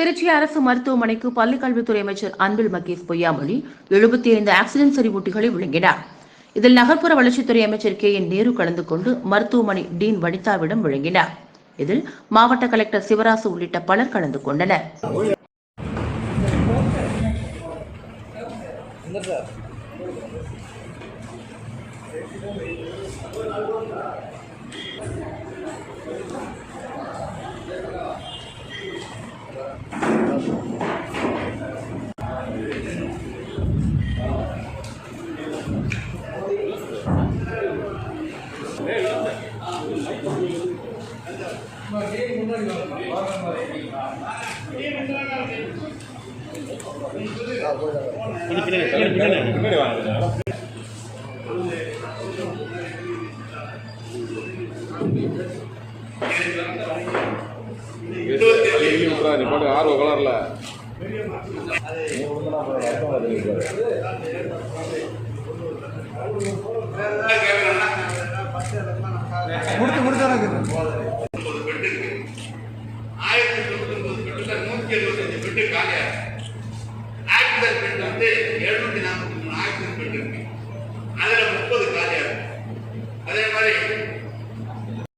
திருச்சி அரசு மருத்துவமனைக்கு பள்ளிக்கல்வித்துறை அமைச்சர் அன்பில் மகேஷ் பொய்யாமொழி எழுபத்தி ஐந்து ஆக்சிடென்ட் செறிவூட்டிகளை வழங்கினார். இதில் நகர்ப்புற வளர்ச்சித்துறை அமைச்சர் கே என் நேரு கலந்து கொண்டு மருத்துவமனை டீன் வனிதாவிடம் வழங்கினார். இதில் மாவட்ட கலெக்டர் சிவராசு உள்ளிட்ட பலர் கலந்து கொண்டனர். வெளியே விட்றா நீ பாட்டு ஆர்வ கலர்ல. ஆயிரத்தி தொண்ணூத்தி ஒன்பது பெட்டுல நூத்தி எழுபத்தஞ்சு பெட்டு காலியா பெட் வந்து எழுநூத்தி நாற்பத்தி மூணு ஆக்சிடென்ட் பெட் இருக்கு அதுல முப்பது காலியா இருக்கு